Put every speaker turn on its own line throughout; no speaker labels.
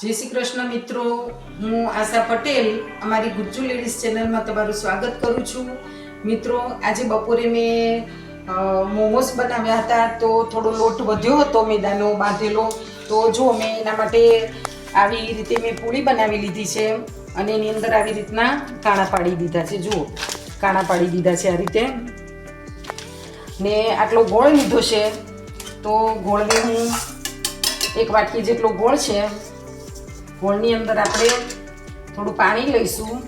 જય શ્રી કૃષ્ણ મિત્રો. હું આશા પટેલ. અમારી ગુજ્જુ લેડીઝ ચેનલમાં તમારું સ્વાગત કરું છું. મિત્રો, આજે બપોરે મેં મોમોસ બનાવ્યા હતા તો થોડો લોટ વધ્યો હતો મેદાનો બાંધેલો. તો જો મેં એના માટે આવી રીતે મેં પૂરી બનાવી લીધી છે અને એની અંદર આવી રીતના કાણા પાડી દીધા છે. જુઓ, કાણા પાડી દીધા છે આ રીતે. ને આટલો ગોળ લીધો છે. તો ગોળને હું એક વાટકી જેટલો ગોળ છે ગોળની અંદર આપણે થોડું પાણી લઈશું.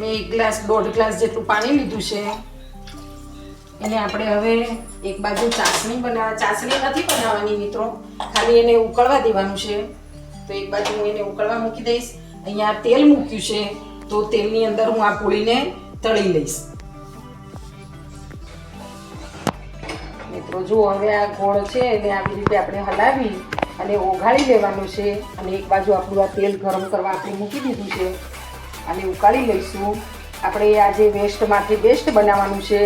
મેં એક ગ્લાસ, દોઢ ગ્લાસ જેટલું પાણી લીધું છે. એને આપણે હવે એક બાજુ ચાસણી બનાવવા, ચાસણી નથી બનાવવાની મિત્રો. ખાલી એને ઉકળવા દેવાનું છે. તો એક બાજુ હું એને ઉકળવા મૂકી દઈશ. અહીંયા તેલ મૂક્યું છે. તો તેલની અંદર હું આ પૂળીને તળી લઈશ. મિત્રો જો હવે આ ગોળ છે એને આવી રીતે આપણે હલાવી અને ઓગાળી લેવાનું છે અને એક બાજુ આપણું આ તેલ ગરમ કરવા આપણે મૂકી દીધું છે અને ઉકાળી લઈશું. આપણે આજે વેસ્ટમાંથી બેસ્ટ બનાવવાનું છે,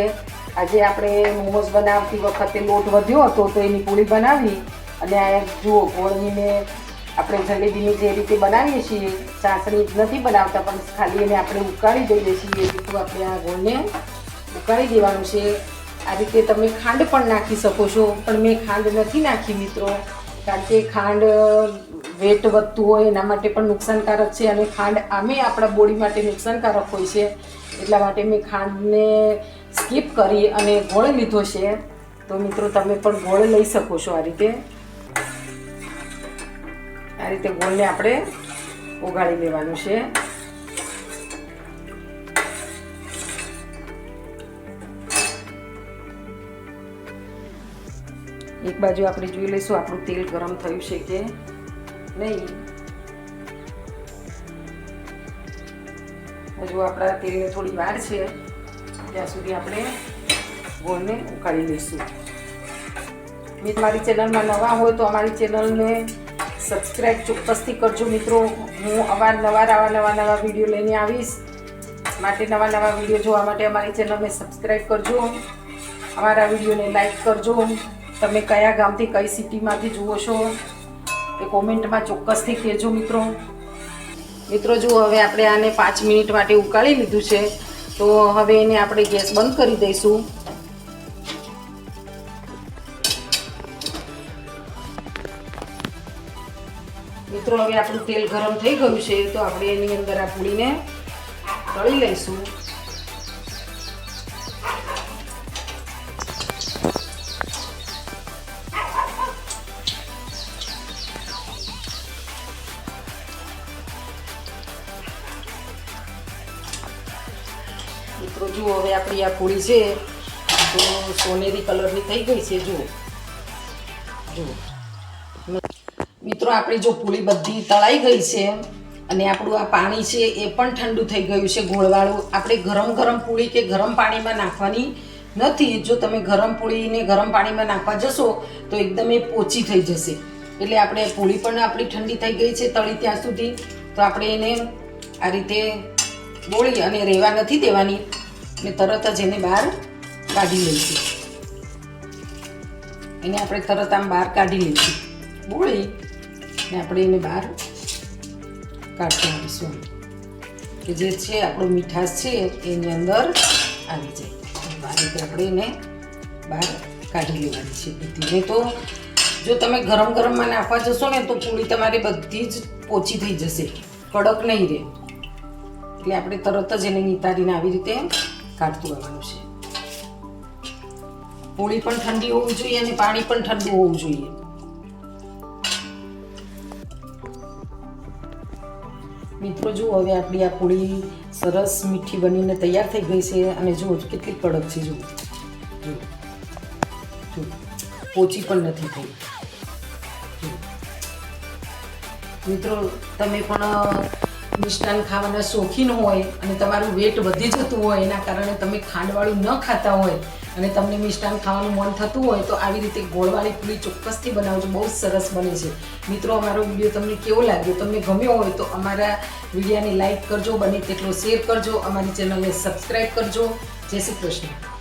આજે આપણે મોમોઝ બનાવતી વખતે લોટ વધ્યો હતો તો એની પૂળી બનાવી અને આ જુઓ ગોળની આપણે જલેબીની જે રીતે બનાવીએ છીએ ચાસણી નથી બનાવતા પણ ખાલી એને આપણે ઉકાળી દઈએ છીએ, એ રીતનું આપણે આ ગોળને ઉકાળી દેવાનું છે. આ રીતે તમે ખાંડ પણ નાખી શકો છો. પણ મેં ખાંડ નથી નાખી મિત્રો. કારણ કે ખાંડ વેટ વધતું હોય એના માટે પણ નુકસાનકારક છે અને ખાંડ આમે આપણા બોડી માટે નુકસાનકારક હોય છે. એટલા માટે મેં ખાંડને સ્કીપ કરી અને ગોળ લીધો છે. તો મિત્રો તમે પણ ગોળ લઈ શકો છો આ રીતે. આ રીતે ગોળને આપણે ઓગાળી લેવાનું છે. એક બાજુ આપણે જોઈ લઈશું, આપણું તેલ ગરમ થયું છે કે નહીં. હજુ આપણા તેલને થોડી વાર છે, ત્યાં સુધી આપણે ગોળને ઉકાળી લઈશું. મિત્રો મારી ચેનલમાં નવા હોય તો અમારી ચેનલને સબસ્ક્રાઈબ ચોક્કસથી કરજો મિત્રો. હું અવારનવાર આવા નવા નવા વીડિયો લઈને આવીશ. માટે નવા નવા વીડિયો જોવા માટે અમારી ચેનલને સબસ્ક્રાઈબ કરજો. અમારા વિડીયોને લાઈક કરજો. તમે કયા ગામથી કઈ સિટીમાંથી જુઓ છો એ કોમેન્ટમાં ચોક્કસથી કહેજો મિત્રો. મિત્રો જુઓ હવે આપણે આને પાંચ મિનિટ માટે ઉકાળી લીધું છે, તો હવે એને આપણે ગેસ બંધ કરી દઈશું. મિત્રો, હવે આપણું તેલ ગરમ થઈ ગયું છે, તો આપણે એની અંદર આ પૂરીને તળી લઈશું. મિત્રો, જુઓ હવે આપણી આ પૂરી છે. તો સોનેરી કલરની થઈ ગઈ છે, જુઓ. જુઓ. મિત્રો, આપણી જો પૂરી બધી તળાઈ ગઈ છે અને આપણું આ પાણી છે એ પણ ઠંડુ થઈ ગયું છે, ગોળવાળું. આપણે ગરમ ગરમ પૂરી કે ગરમ પાણીમાં નાખવાની નથી. જો તમે ગરમ પૂરીને ગરમ પાણીમાં નાખવા જશો, તો એકદમ એ પોચી થઈ જશે. એટલે આપણે પૂરી પણ આપણી ઠંડી થઈ ગઈ છે તળી ત્યાં સુધી. તો આપણે એને આ રીતે બોળી અને રહેવા નથી દેવાની. ને તરત જ એને બહાર કાઢી લઈશું એને આપણે તરત આમ બહાર કાઢી લઈશું બોળી ને આપણે એને બહાર કાઢી આવીશું. કે જે છે, આપણો મીઠાશ છે, એની અંદર આવી જાય. આ રીતે આપણે એને બહાર કાઢી લેવાની છે. નહીં તો જો તમે ગરમ ગરમમાં નાખવા જશો ને, તો પૂરી તમારી બધી જ ઓછી થઈ જશે. કડક નહીં રહે. એટલે આપણે તરત જ એને નિતારીને આવી રીતે કાઢતું આવવાનું છે. પોળી પણ ઠંડી હોવી જોઈએ અને પાણી પણ ઠંડુ હોવું જોઈએ. મિત્રો, જુઓ, હવે આપણી આ પૂરી સરસ મીઠી બનીને તૈયાર થઈ ગઈ છે અને જુઓ, કેટલી કડક છે, જુઓ. જુઓ. પોચી પણ નથી થઈ. મિત્રો, તમે પણ મિષ્ટાન ખાવાના શોખીન હોય અને તમારું વેટ વધી જતું હોય, એના કારણે તમે ખાંડવાળું ન ખાતા હોય અને તમને મિષ્ટાન ખાવાનું મન થતું હોય, તો આવી રીતે ગોળવાળી પૂરી ચોક્કસથી બનાવજો. બહુ સરસ બને છે. મિત્રો, અમારો વીડિયો તમને કેવો લાગ્યો? તમને ગમ્યો હોય તો અમારા વિડીયાને લાઈક કરજો, બને તેટલો શેર કરજો. અમારી ચેનલને સબસ્ક્રાઈબ કરજો. જય શ્રી કૃષ્ણ.